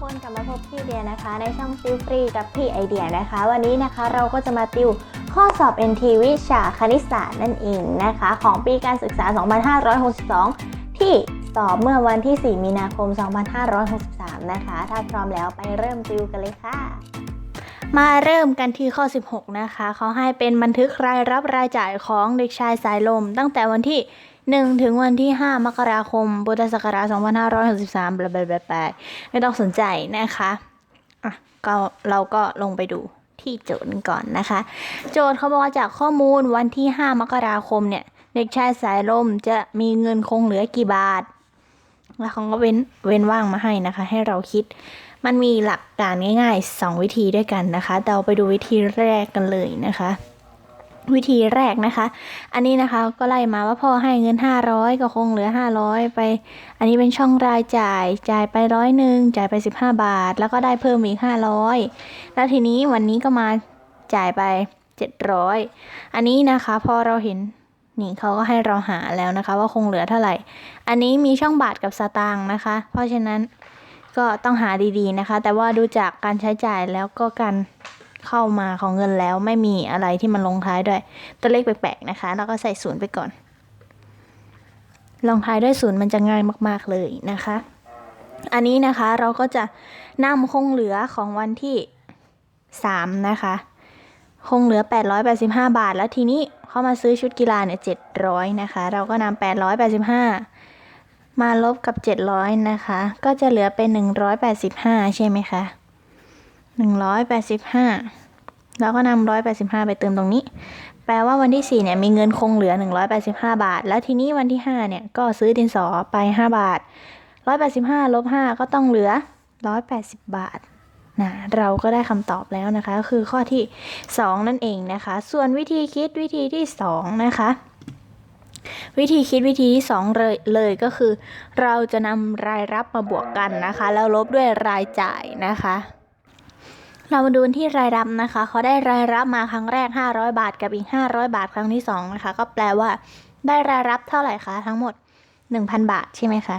คนกลับมาพบพี่เดียนะคะ ในช่องติวฟรีกับพี่ไอเดียนะคะ วันนี้นะคะเราก็จะมาติวข้อสอบ NT วิชาคณิตศาสตร์นั่นเองนะคะ ของปีการศึกษา 2562 ที่สอบเมื่อวันที่ 4 มีนาคม 2563 นะคะ ถ้าพร้อมแล้วไปเริ่มติวกันเลยค่ะ มาเริ่มกันที่ข้อ 16 นะคะเขาให้เป็นบันทึกรายรับรายจ่ายของเด็กชายสายลม ตั้งแต่วันที่ 1 ถึงวันที่ 5 มกราคมพุทธศักราช2563บลาบลาบลาบลาไม่ต้องสนใจนะคะอะก็เราก็ลงไปดูที่โจทย์ก่อนนะคะ โจทย์เขาบอกว่าจากข้อมูลวันที่ 5 มกราคมเนี่ยเด็กชายสายลมจะมีเงินคงเหลือกี่บาท แล้วเขาก็เว้นเว้นว่างมาให้นะคะ ให้เราคิด มันมีหลักการง่ายๆ 2 วิธีด้วยกันนะคะ เราไปดูวิธีแรกกันเลยนะคะ วิธีแรกนะคะ อันนี้นะคะก็ไล่มาว่าพ่อให้เงิน 500 ก็คงเหลือ 500 ไป อันนี้เป็นช่องรายจ่าย จ่ายไปร้อยหนึ่งจ่ายไป 15 บาท แล้วก็ได้เพิ่มอีก 500 แล้วทีนี้วันนี้ก็มาจ่ายไป 700 อันนี้นะคะพอเราเห็นนี่เขาก็ให้เราหาแล้วนะคะ ว่าคงเหลือเท่าไหร่ อันนี้มีช่องบาทกับสตางค์นะคะ เพราะฉะนั้นก็ต้องหาดีๆนะคะ แต่ว่าดูจากการใช้จ่ายแล้วก็การ เข้ามาของเงินแล้วไม่มีอะไรที่มันลงท้ายด้วย ตัวเลขแปลกๆนะคะ แล้วก็ใส่ศูนย์ไปก่อน ลงท้ายด้วยศูนย์มันจะง่ายมากๆเลยนะคะ อันนี้นะคะเราก็จะนำคงเหลือของวันที่ 3 นะคะ คงเหลือ 885 บาท แล้วทีนี้เข้ามาซื้อชุดกีฬาเนี่ย700 นะคะ เราก็นำ885 มาลบกับ 700 นะคะ ก็จะเหลือเป็น 185 ใช่ไหมคะ 185 แล้วก็นำ185 ไปเติมตรงนี้ แปลว่าวันที่ 4 เนี่ย มีเงินคงเหลือ 185 บาท แล้วทีนี้วันที่ 5 เนี่ย ก็ซื้อดินสอไป 5 บาท 185ลบ5ก็ต้องเหลือ 180 บาทนะเราก็ได้คำตอบแล้วนะคะคือข้อที่ 2 นั่นเองนะคะ ส่วนวิธีคิดวิธีที่ 2 นะคะ วิธีคิดวิธีที่ 2 เลยเลยก็คือ เราจะนำรายรับมาบวกกันนะคะ แล้วลบด้วยรายจ่ายนะคะ เรามาดูที่รายรับนะคะ เขาได้รายรับมาครั้งแรก 500 บาทกับอีก 500 บาทครั้งที่2นะคะ ก็แปลว่า ได้รายรับเท่าไหร่คะทั้งหมด 1,000 บาทใช่ไหมคะ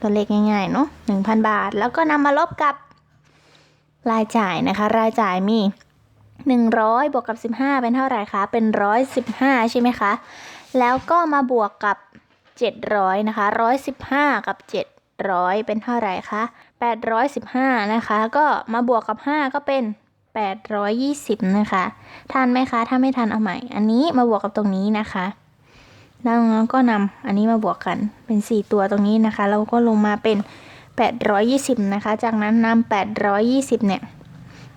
ตัวเลขง่ายๆเนาะ1,000 บาท แล้วก็นำมาลบกับรายจ่ายนะคะ รายจ่ายมี 100 บวกกับ 15 เป็นเท่าไหร่คะ เป็น 115 ใช่ไหมคะ แล้วก็มาบวกกับ 700 นะคะ 115 กับ 700 เป็นเท่าไหร่คะ 815 นะคะ ก็มาบวกกับ 5 ก็เป็น 820 นะคะ ทันไหมคะ ถ้าไม่ทันเอาใหม่ อันนี้มาบวกกับตรงนี้นะคะแล้วก็นำอันนี้มาบวกกันเป็น 4 ตัวตรงนี้นะคะแล้วก็ลงมาเป็น 820 นะคะ จากนั้นนำ820 เนี่ย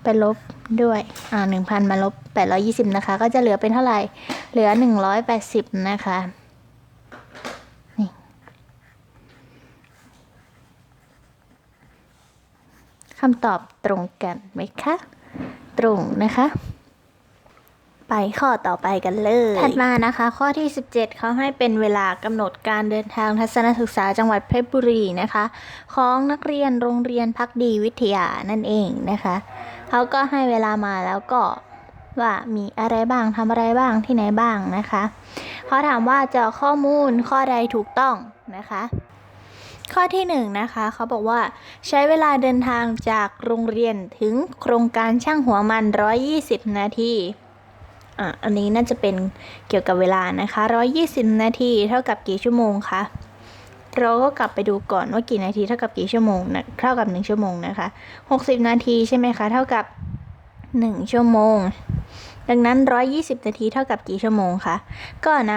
ไปลบด้วยอ่า1,000 มาลบ 820 นะคะ ก็จะเหลือเป็นเท่าไหร่ เหลือ 180 นะคะ นี่ คำตอบตรงกันไหมคะ ตรงนะคะ ไปข้อต่อไปกันเลย ถัดมานะคะ ข้อที่ 17เขาให้เป็นเวลากำหนดการเดินทางทัศนศึกษาจังหวัดเพชรบุรีนะคะ ของนักเรียนโรงเรียนพักดีวิทยานั่นเองนะคะเขาก็ให้เวลามาแล้วก็ว่ามีอะไรบ้างทำอะไรบ้างที่ไหนบ้างนะคะเขาถามว่าจะข้อมูลข้อใดถูกต้องนะคะ ข้อที่หนึ่งนะคะเขาบอกว่าใช้เวลาเดินทางจากโรงเรียนถึงโครงการช่างหัวมัน 120 นาทีอะอันนี้น่าจะเป็นเกี่ยวกับเวลานะคะ 120 นาทีเท่ากับกี่ชั่วโมงคะเราก็กลับไปดูก่อนว่ากี่นาทีเท่ากับกี่ชั่วโมงนะเท่ากับ 1 ชั่วโมงนะคะ 60 นาทีใช่ไหมคะเท่ากับ 1 ชั่วโมง ดังนั้น 120 นาทีเท่ากับกี่ชั่วโมงคะก็น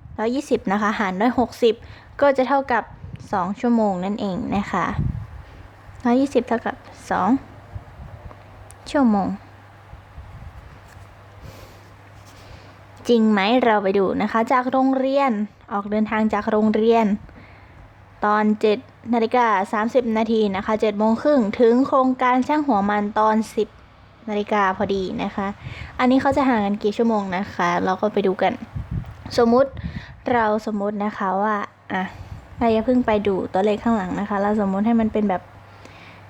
ำ120 นะคะ หารด้วย 60 ก็จะเท่ากับ 2 ชั่วโมงนั่นเองนะคะ120 เท่ากับ 2 ชั่วโมง จริงไหมเราไปดูนะคะ จากโรงเรียนออกเดินทางจากโรงเรียน ตอน 7นาฬิกา30 นาทีนะคะ7โมงครึ่งถึงโครงการช่างหัวมันตอน 10นาฬิกาพอดีนะคะ อันนี้เขาจะห่างกันกี่ชั่วโมงนะคะ เราก็ไปดูกัน สมมุติเราสมมุตินะคะว่าอะ เราอย่าเพิ่งไปดูตัวเลขข้างหลังนะคะ เราสมมุติให้มันเป็นแบบ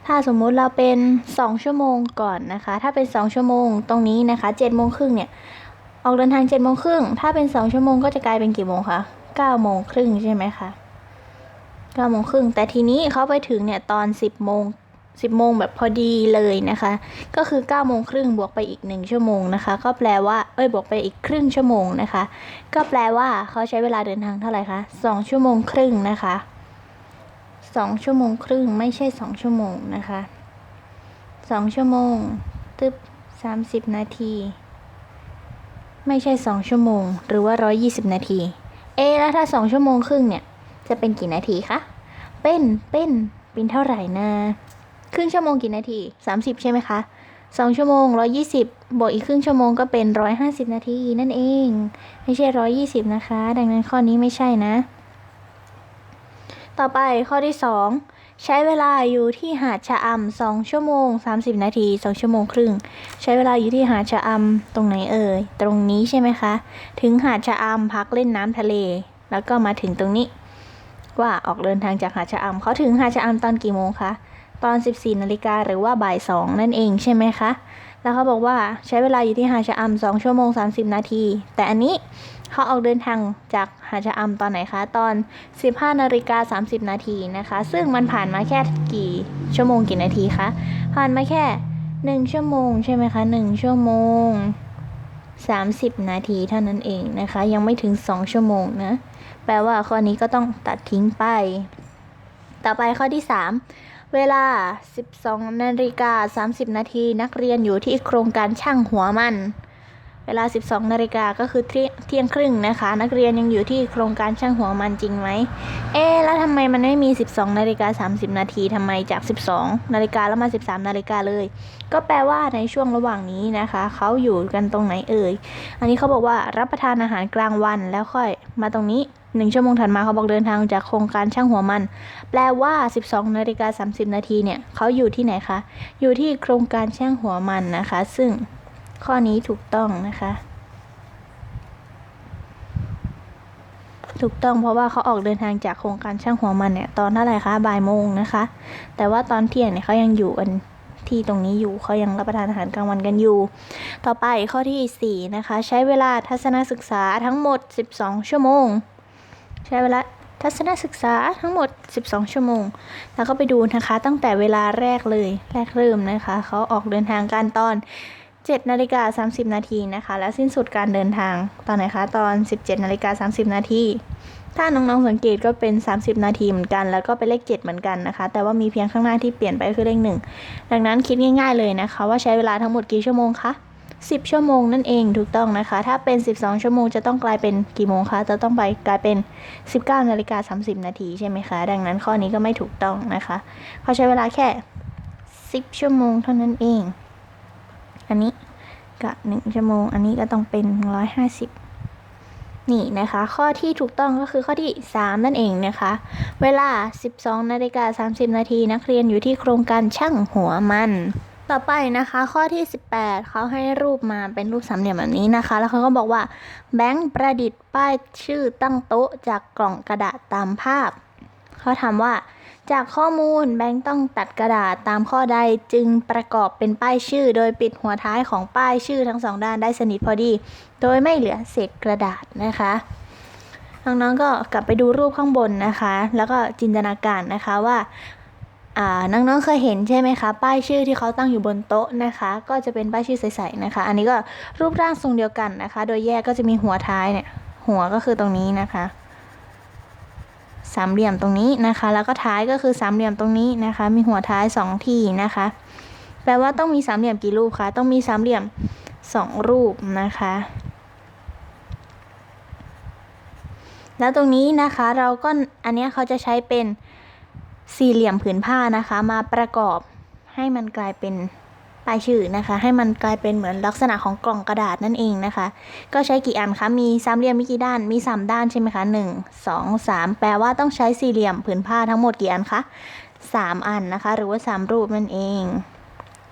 ถ้าสมมุติเราเป็น 2 ชั่วโมงก่อนนะคะ ถ้าเป็น 2 ชั่วโมงตรงนี้นะคะ7โมงครึ่งเนี่ย ออกเดินทาง7โมงครึ่ง ถ้าเป็น 2 ชั่วโมงก็จะกลายเป็นกี่โมงคะ9โมงครึ่งใช่ไหมคะ9โมงครึ่งแต่ทีนี้เขาไปถึงเนี่ยตอน 10โมง 10โมงแบบพอดีเลยนะคะ ก็คือ9โมงครึ่งบวกไปอีก 1 ชั่วโมงนะคะ ก็แปลว่า เอ้ย บวกไปอีกครึ่งชั่วโมงนะคะ ก็แปลว่าเขาใช้เวลาเดินทางเท่าไหร่คะ2ชั่วโมงครึ่งนะคะ 2 ชั่วโมงครึ่งไม่ใช่ 2 ชั่วโมงนะคะ 2 ชั่วโมง ตึบ30 นาที ไม่ใช่ 2 ชั่วโมง หรือว่า 120 นาที เอะแล้วถ้า 2 ชั่วโมงครึ่งเนี่ย จะเป็นกี่นาทีคะ เป็น เป็น เป็นเท่าไหร่นะ ครึ่งชั่วโมงกี่นาที 30 ใช่ไหมคะสองชั่วโมง 120 บวกอีกครึ่งชั่วโมงก็เป็น 150 นาทีนั่นเอง ไม่ใช่ 120 นะคะ ดังนั้นข้อนี้ไม่ใช่นะ ต่อไปข้อที่ 2 ใช้เวลาอยู่ที่หาดชะอำ2ชั่วโมง 30 นาที 2 ชั่วโมงครึ่ง ใช้เวลาอยู่ที่หาดชะอำตรงไหนเอ่ย ตรงนี้ใช่ไหมคะ ถึงหาดชะอำพักเล่นน้ำทะเล แล้วก็มาถึงตรงนี้ ว่าออกเดินทางจากหาดชะอำเขาถึงหาดชะอำตอนกี่โมงคะ ตอน 14นาฬิกาหรือว่าบ่าย 2 นั่นเองใช่ไหมคะ แล้วเขาบอกว่าใช้เวลาอยู่ที่หาดชะอำ2ชั่วโมง 30 นาที แต่อันนี้เขาออกเดินทางจากหาดชะอำตอนไหนคะ ตอน 15นาฬิกา30 นาทีนะคะ ซึ่งมันผ่านมาแค่กี่ชั่วโมงกี่นาทีคะ ผ่านมาแค่ 1 ชั่วโมงใช่ไหมคะ 1 ชั่วโมง 30 นาทีเท่านั้นเองนะคะ ยังไม่ถึง 2 ชั่วโมงนะ แปลว่าข้อนี้ก็ต้องตัดทิ้งไป ต่อไปข้อที่ 3 เวลา 12นาฬิกา30 นาทีนักเรียนอยู่ที่โครงการช่างหัวมัน เวลา 12นาฬิกาก็คือเที่ยเที่ยงครึ่งนะคะ นักเรียนยังอยู่ที่โครงการช่างหัวมันจริงไหม เอ๊แล้วทำไมมันไม่มี 12นาฬิกา30 นาทีทำไมจาก 12นาฬิกาแล้วมา 13นาฬิกาเลย ก็แปลว่าในช่วงระหว่างนี้นะคะ เขาอยู่กันตรงไหนเอ่ย อันนี้เขาบอกว่ารับประทานอาหารกลางวันแล้วค่อยมาตรงนี้ 1ชั่วโมงถัดมาเขาบอกเดินทางจากโครงการช่างหัวมัน แปลว่า 12นาฬิกา30 นาทีเนี่ยเขาอยู่ที่ไหนคะ อยู่ที่โครงการช่างหัวมันนะคะ ซึ่งข้อนี้ถูกต้องนะคะ ถูกต้องเพราะว่าเขาออกเดินทางจากโครงการช่างหัวมันเนี่ยตอนเท่าไหร่คะบ่ายโมงนะคะ แต่ว่าตอนเที่ยงเนี่ยเขายังอยู่กันที่ตรงนี้อยู่เขายังรับประทานอาหารกลางวันกันอยู่ ต่อไปข้อที่ 4 นะคะ ใช้เวลาทัศนศึกษาทั้งหมด 12 ชั่วโมง ใช้เวลาทัศนศึกษาทั้งหมด 12 ชั่วโมง แล้วก็ไปดูนะคะ ตั้งแต่เวลาแรกเลย แรกเริ่มนะคะ เขาออกเดินทางกันตอน 7 นาฬิกา 30 นาทีนะคะ และสิ้นสุดการเดินทางตอนไหนคะ ตอน 17 นาฬิกา 30 นาทีถ้าน้องๆสังเกตก็เป็น 30 นาทีเหมือนกัน แล้วก็เป็นเลข 7 เหมือนกันนะคะ แต่ว่ามีเพียงข้างหน้าที่เปลี่ยนไปคือเลข 1 ดังนั้นคิดง่าย ๆเลยนะคะ ว่าใช้เวลาทั้งหมดกี่ชั่วโมงคะ 10 ชั่วโมงนั่นเองถูกต้องนะคะ ถ้าเป็น 12 ชั่วโมงจะต้องกลายเป็นกี่โมงคะ จะต้องไปกลายเป็น 19นาฬิกา30 นาทีใช่ไหมคะ ดังนั้นข้อนี้ก็ไม่ถูกต้องนะคะเขาใช้เวลาแค่ 10 ชั่วโมงเท่านั้นเอง อันนี้กับ1ชั่วโมง อันนี้ก็ต้องเป็น 150นี่นะคะ ข้อที่ถูกต้องก็คือข้อที่ 3 นั่นเองนะคะ เวลา 12นาฬิกา30 นาทีนักเรียนอยู่ที่โครงการช่างหัวมัน ต่อไปนะคะข้อที่ 18 เขาให้รูปมาเป็นรูปสามเหลี่ยมแบบนี้นะคะ แล้วเขาก็บอกว่าแบงค์ประดิษฐ์ป้ายชื่อตั้งโต๊ะจากกล่องกระดาษตามภาพ เขาถามว่า จากข้อมูลแบงค์ต้องตัดกระดาษตามข้อใดจึงประกอบเป็นป้ายชื่อ โดยปิดหัวท้ายของป้ายชื่อทั้งสองด้านได้สนิทพอดี โดยไม่เหลือเศษกระดาษนะคะน้องๆก็กลับไปดูรูปข้างบนนะคะ แล้วก็จินตนาการนะคะว่าอ่า น้องๆเคยเห็นใช่ไหมคะ ป้ายชื่อที่เขาตั้งอยู่บนโต๊ะนะคะ ก็จะเป็นป้ายชื่อใสๆนะคะ อันนี้ก็รูปร่างทรงเดียวกันนะคะ โดยแยกก็จะมีหัวท้ายเนี่ย หัวก็คือตรงนี้นะคะ สามเหลี่ยมตรงนี้นะคะ แล้วก็ท้ายก็คือสามเหลี่ยมตรงนี้นะคะ มีหัวท้ายสองที่นะคะ แปลว่าต้องมีสามเหลี่ยมกี่รูปคะ ต้องมีสามเหลี่ยมสองรูปนะคะ แล้วตรงนี้นะคะเราก็อันนี้เขาจะใช้เป็น สี่เหลี่ยมผืนผ้านะคะ มาประกอบให้มันกลายเป็นป้ายชื่อนะคะ ให้มันกลายเป็นเหมือนลักษณะของกล่องกระดาษนั่นเองนะคะ ก็ใช้กี่อันคะมีสามเหลี่ยมมีกี่ด้านมีสามด้านใช่ไหมคะหนึ่งสองสามแปลว่าต้องใช้สี่เหลี่ยมผืนผ้าทั้งหมดกี่อันคะสามอันนะคะ หรือว่าสามรูปนั่นเอง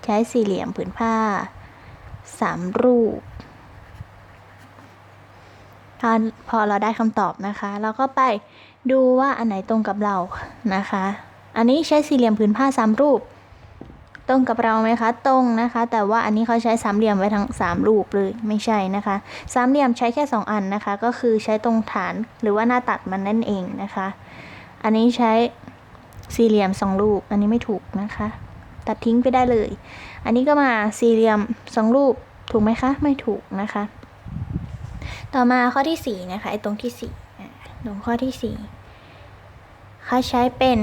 ใช้สี่เหลี่ยมผืนผ้าสามรูปพอพอเราได้คำตอบนะคะ เราก็ไปดูว่าอันไหนตรงกับเรานะคะ อันนี้ใช้สี่เหลี่ยมผืนผ้าสามรูป ตรงกับเราไหมคะ ตรงนะคะ แต่ว่าอันนี้เขาใช้สามเหลี่ยมไว้ทั้งสามรูปเลยไม่ใช่นะคะสามเหลี่ยมใช้แค่สองอันนะคะ ก็คือใช้ตรงฐานหรือว่าหน้าตัดมันนั่นเองนะคะ อันนี้ใช้สี่เหลี่ยมสองรูป อันนี้ไม่ถูกนะคะ ตัดทิ้งไปได้เลย อันนี้ก็มาสี่เหลี่ยมสองรูปถูกไหมคะ ไม่ถูกนะคะ ต่อมาข้อที่สี่นะคะไอ้ตรงที่สี่ตรงข้อที่สี่เขาใช้เป็น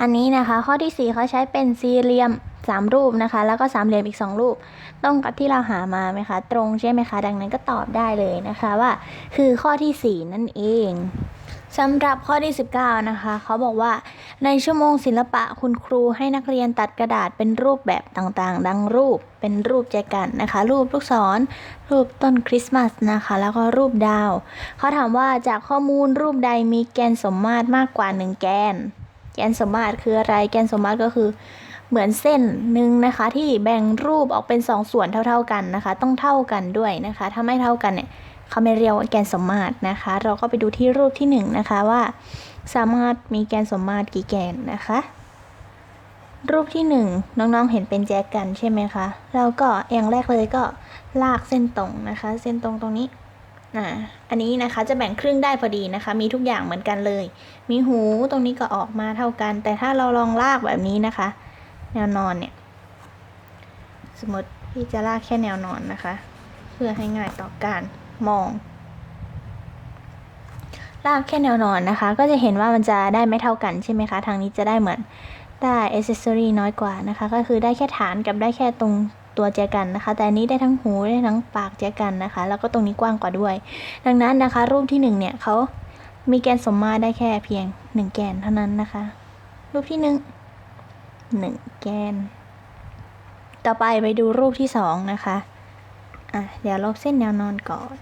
อันนี้นะคะ ข้อที่สี่เขาใช้เป็นสี่เหลี่ยมสามรูปนะคะ แล้วก็สามเหลี่ยมอีกสองรูปตรงกับที่เราหามาไหมคะ ตรงใช่ไหมคะ ดังนั้นก็ตอบได้เลยนะคะว่า คือข้อที่ 4 นั่นเองสำหรับข้อที่ 19 นะคะ เขาบอกว่าในชั่วโมงศิลปะคุณครูให้นักเรียนตัดกระดาษเป็นรูปแบบต่างๆ ดังรูปเป็นรูปแจกันนะคะ รูปลูกศร รูปต้นคริสต์มาสนะคะ แล้วก็รูปดาว เขาถามว่าจากข้อมูลรูปใดมีแกนสมมาตรมากกว่า 1 แกน กนสมมาตรคืออะไร แกนสมมาตรก็คือเหมือนเส้นหนึ่งนะคะ ที่แบ่งรูปออกเป็นสองส่วนเท่า ๆกันนะคะ ต้องเท่ากันด้วยนะคะ ถ้าไม่เท่ากันเนี่ยเขาไม่เรียกว่าแกนสมมาตรนะคะ เราก็ไปดูที่รูปที่หนึ่งนะคะว่า สามารถมีแกนสมมาตรกี่แกนนะคะ รูปที่หนึ่งน้องๆเห็นเป็นแจกันใช่ไหมคะเราก็อย่างแรกเลยก็ลากเส้นตรงนะคะ เส้นตรงตรงนี้ อ่าอันนี้นะคะจะแบ่งครึ่งได้พอดีนะคะ มีทุกอย่างเหมือนกันเลย มีหูตรงนี้ก็ออกมาเท่ากัน แต่ถ้าเราลองลากแบบนี้นะคะ แนวนอนเนี่ย สมมติพี่จะลากแค่แนวนอนนะคะ เพื่อให้ง่ายต่อการมอง ลากแค่แนวนอนนะคะ ก็จะเห็นว่ามันจะได้ไม่เท่ากันใช่ไหมคะ ทางนี้จะได้เหมือนได้อ c เซสซอรีน้อยกว่านะคะ ก็คือได้แค่ฐานกับได้แค่ตรง ตัวแจกันนะคะ แต่อันนี้ได้ทั้งหูได้ทั้งปากแจกันนะคะ แล้วก็ตรงนี้กว้างกว่าด้วย ดังนั้นนะคะ รูปที่หนึ่งเนี่ยเขามีแกนสมมาตรได้แค่เพียงหนึ่งแกนเท่านั้นนะคะ รูปที่หนึ่งหนึ่งแกน ต่อไปไปดูรูปที่สองนะคะอะเดี๋ยวลบเส้นแนวนอนก่อน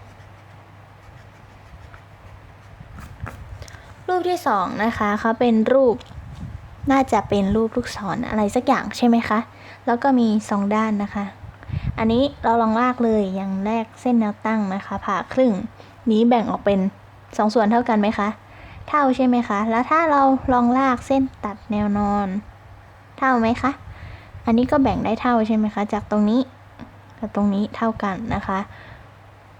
รูปที่สองนะคะเขาเป็นรูป น่าจะเป็นรูปลูกศรอะไรสักอย่างใช่ไหมคะ แล้วก็มีสองด้านนะคะ อันนี้เราลองลากเลยอย่างแรกเส้นแนวตั้งนะคะ ผ่าครึ่ง นี้แบ่งออกเป็นสองส่วนเท่ากันไหมคะ เท่าใช่ไหมคะ แล้วถ้าเราลองลากเส้นตัดแนวนอน เท่าไหมคะ อันนี้ก็แบ่งได้เท่าใช่ไหมคะ จากตรงนี้กับตรงนี้เท่ากันนะคะ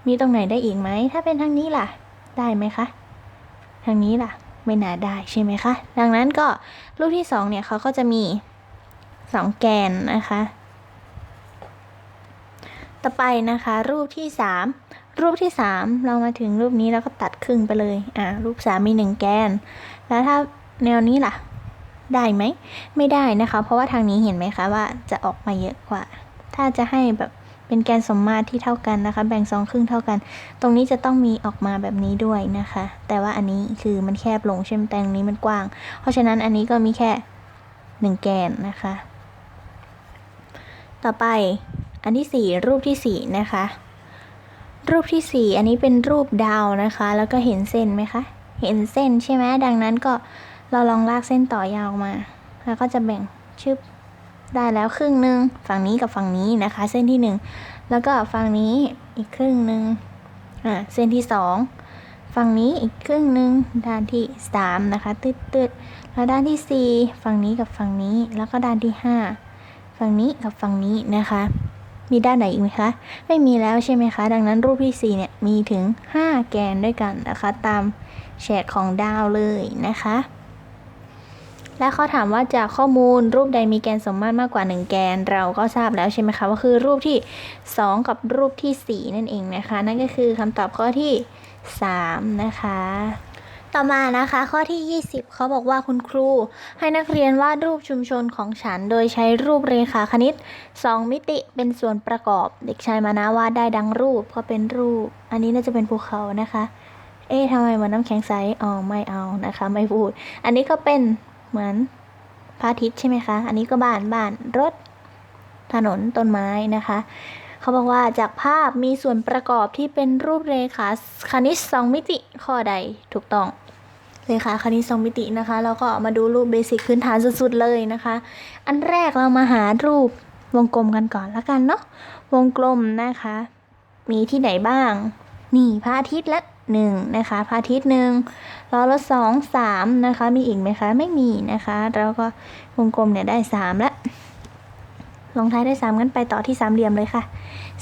มีตรงไหนได้อีกไหม ถ้าเป็นทางนี้ล่ะ ได้ไหมคะ ทางนี้ล่ะ ไม่น่าได้ใช่ไหมคะ ดังนั้นก็รูปที่สองเนี่ยเขาก็จะมีสองแกนนะคะ ต่อไปนะคะรูปที่สามรูปที่สามเรามาถึงรูปนี้แล้วก็ตัดครึ่งไปเลยอ่ารูปสามมีหนึ่งแกน แล้วถ้าแนวนี้ล่ะ ได้ไหม ไม่ได้นะคะ เพราะว่าทางนี้เห็นไหมคะว่าจะออกมาเยอะกว่า ถ้าจะให้แบบ เป็นแกนสมมาตรที่เท่ากันนะคะ แบ่งสองครึ่งเท่ากัน ตรงนี้จะต้องมีออกมาแบบนี้ด้วยนะคะ แต่ว่าอันนี้คือมันแคบลงใช่ไหมแต่ตรงนี้มันกว้าง เพราะฉะนั้นอันนี้ก็มีแค่หนึ่งแกนนะคะ ต่อไปอันที่สี่รูปที่สี่นะคะ รูปที่สี่อันนี้เป็นรูปดาวนะคะ แล้วก็เห็นเส้นไหมคะ เห็นเส้นใช่ไหมดังนั้นก็เราลองลากเส้นต่อยาวมา แล้วก็จะแบ่งชึบ ได้แล้วครึ่งหนึ่งฝั่งนี้กับฝั่งนี้นะคะ เส้นที่หนึ่งแล้วก็ฝั่งนี้อีกครึ่งหนึ่งอ่าเส้นที่สองฝั่งนี้อีกครึ่งหนึ่งด้านที่สามนะคะตืดตืดแล้วด้านที่สี่ฝั่งนี้กับฝั่งนี้แล้วก็ด้านที่ห้าฝั่งนี้กับฝั่งนี้นะคะ มีด้านไหนอีกไหมคะไม่มีแล้วใช่ไหมคะ ดังนั้นรูปที่สี่เนี่ยมีถึง 5 แกนด้วยกันนะคะ ตามแฉกของดาวเลยนะคะ และเขาถามว่าจากข้อมูลรูปใดมีแกนสมมาตรมากกว่า 1 แกน เราก็ทราบแล้วใช่ไหมคะว่าคือรูปที่ 2 กับรูปทีสี่ 4 นั่นเองนะคะ นั่นก็คือคำตอบข้อที่ 3 นะคะ ต่อมานะคะข้อที่ 20 เขาบอกว่าคุณครู ให้นักเรียนวาดรูปชุมชนของฉัน โดยใช้รูปเรขาคณิต 2 มิติเป็นส่วนประกอบ เด็กชายมานาวาดได้ดังรูปก็เป็นรูป อันนี้น่าจะเป็นภูเขานะคะ เอ๊ะทำไมเหมือนน้ำแข็งใสอ๋อไม่เอานะคะ ไม่พูด อันนี้ก็เป็น เหมือนพระอาทิตย์ใช่ไหมคะ อันนี้ก็บ้านบ้านรถ ถนนต้นไม้นะคะ เขาบอกว่าจากภาพมีส่วนประกอบที่เป็นรูปเรขาคณิต2มิติข้อใดถูกต้องเรขาคณิต2มิตินะคะ เราก็มาดูรูปเบสิกพื้นฐานสุดๆเลยนะคะ อันแรกเรามาหารูปวงกลมกันก่อนละกันเนาะวงกลมนะคะ มีที่ไหนบ้าง นี่พระอาทิตย์ละ หนึ่งนะคะพระอาทิตย์หนึ่งล้อละสองสามนะคะ มีอีกไหมคะ ไม่มีนะคะ แล้วก็วงกลมเนี่ยได้สามละลงท้ายได้สามงั้นไปต่อที่สามเหลี่ยมเลยค่ะ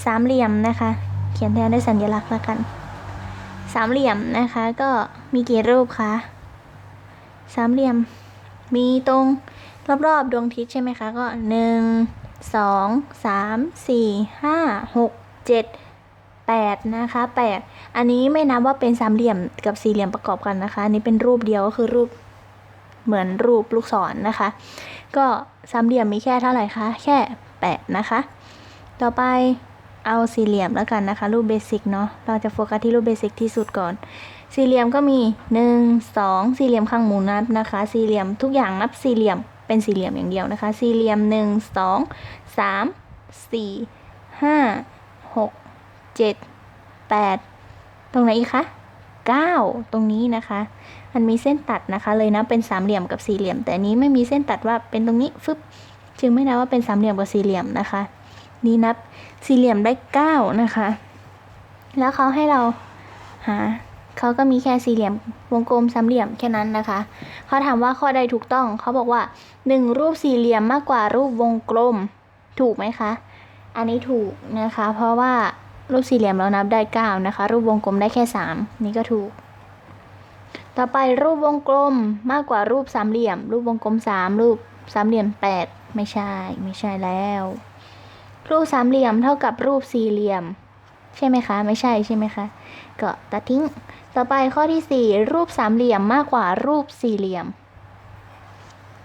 สามเหลี่ยมนะคะ เขียนแทนด้วยสัญลักษณ์ละกัน สามเหลี่ยมนะคะ ก็มีกี่รูปคะสามเหลี่ยม มีตรงรอบๆดวงอาทิตย์ใช่ไหมคะ ก็หนึ่งสองสามสี่ห้าหกเจ็ดแปดนะคะแปด อันนี้ไม่นับว่าเป็นสามเหลี่ยมกับสี่เหลี่ยมประกอบกันนะคะ อันนี้เป็นรูปเดียวก็คือรูปเหมือนรูปลูกศรนนะคะ ก็สามเหลี่ยมมีแค่เท่าไหร่คะ แค่แปดนะคะ ต่อไปเอาสี่เหลี่ยมแล้วกันนะคะ รูปเบสิกเนาะ เราจะโฟกัสที่รูปเบสิกที่สุดก่อน สี่เหลี่ยมก็มี 1 2 สี่เหลี่ยมข้างหมูนับนะคะ สี่เหลี่ยมทุกอย่างนับสี่เหลี่ยมเป็นสี่เหลี่ยมอย่างเดียวนะคะ สี่เหลี่ยม 1 2 3 4 5 6 7 8 ตรงไหนอีกคะเก้าตรงนี้นะคะ มันมีเส้นตัดนะคะ เลยนะเป็นสามเหลี่ยมกับสี่เหลี่ยม แต่อันนี้ไม่มีเส้นตัดว่าเป็นตรงนี้ฟึบจึงไม่นับว่าเป็นสามเหลี่ยมกับสี่เหลี่ยมนะคะ นี่นับสี่เหลี่ยมได้เก้านะคะ แล้วเขาให้เราหาเขาก็มีแค่สี่เหลี่ยมวงกลมสามเหลี่ยมแค่นั้นนะคะ เขาถามว่าข้อใดถูกต้องเขาบอกว่าหนึ่งรูปสี่เหลี่ยมมากกว่ารูปวงกลมถูกไหมคะ อันนี้ถูกนะคะ เพราะว่า รูปสี่เหลี่ยมเรานับได้เก้านะคะ รูปวงกลมได้แค่สามนี่ก็ถูก ต่อไปรูปวงกลมมากกว่ารูปสามเหลี่ยม รูปวงกลมสามรูปสามเหลี่ยมแปดไม่ใช่ ไม่ใช่แล้ว รูปสามเหลี่ยมเท่ากับรูปสี่เหลี่ยม ใช่ไหมคะ ไม่ใช่ใช่ไหมคะก็ตัดทิ้ง ต่อไปข้อที่ 4 รูปสามเหลี่ยมมากกว่ารูปสี่เหลี่ยม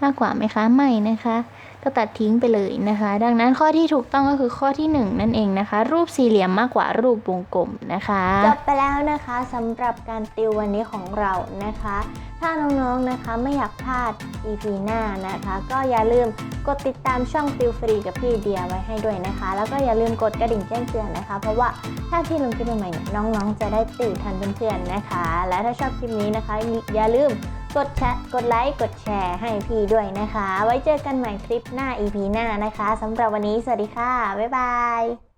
มากกว่าไหมคะ ไม่นะคะ ก็ตัดทิ้งไปเลยนะคะ ดังนั้นข้อที่ถูกต้องก็คือข้อที่ 1 นั่นเองนะคะ รูปสี่เหลี่ยมมากกว่ารูปวงกลมนะคะจบไปแล้วนะคะสำหรับการติววันนี้ของเรานะคะ ถ้าน้องๆนะคะไม่อยากพลาด EP หน้านะคะ ก็อย่าลืมกดติดตามช่องติวฟรีกับพี่เดียไว้ให้ด้วยนะคะ แล้วก็อย่าลืมกดกระดิ่งแจ้งเตือนนะคะ เพราะว่าถ้าพี่ลงคลิปใหม่ๆน้องๆ จะได้ติวทันเพื่อนๆนะคะ และถ้าชอบคลิปนี้นะคะ อย่าลืม กดแชร์กดไลค์ กดแชร์ให้พี่ด้วยนะคะ ไว้เจอกันใหม่คลิปหน้า EP หน้านะคะสำหรับวันนี้สวัสดีค่ะ บ๊ายบาย